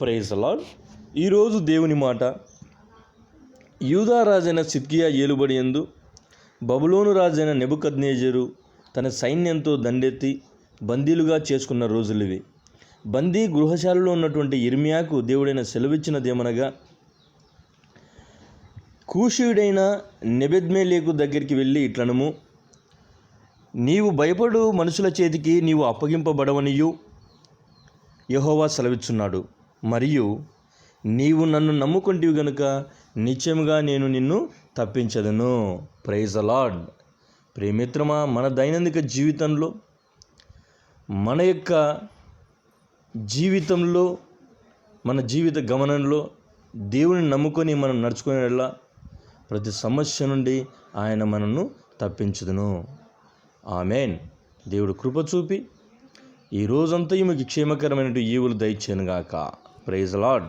Praise lord ఈరోజు దేవుని మాట. యూదా రాజైన సిద్కియా ఏలుబడి ఎందు బబులోను రాజైన నెబుకద్నేజరు తన సైన్యంతో దండెత్తి బందీలుగా చేసుకున్న రోజులు ఇవి. బందీ గృహశాలలో ఉన్నటువంటి ఇర్మియాకు దేవుడైన సెలవిచ్చినదేమనగా కూషీయుడైన నెబెద్మేలేకు దగ్గరికి వెళ్ళి ఇట్లనము నీవు భయపడు మనుషుల చేతికి నీవు అప్పగింపబడవనియు యహోవా సెలవిచ్చున్నాడు. మరియు నీవు నన్ను నమ్ముకుంటివి గనుక నిత్యముగా నేను నిన్ను తప్పించదను. ప్రైజ్ అలాడ్ ప్రేమిత్రమా మన దైనందిక జీవితంలో మన యొక్క జీవితంలో మన జీవిత గమనంలో దేవుని నమ్ముకొని మనం నడుచుకునేలా ప్రతి సమస్య నుండి ఆయన మనను తప్పించుదును. ఆమెన్ దేవుడు కృప చూపి ఈ రోజంతా మీకు క్షేమకరమైన ఈవులు దయచేనుగాక ప్రైజ్ లాడ్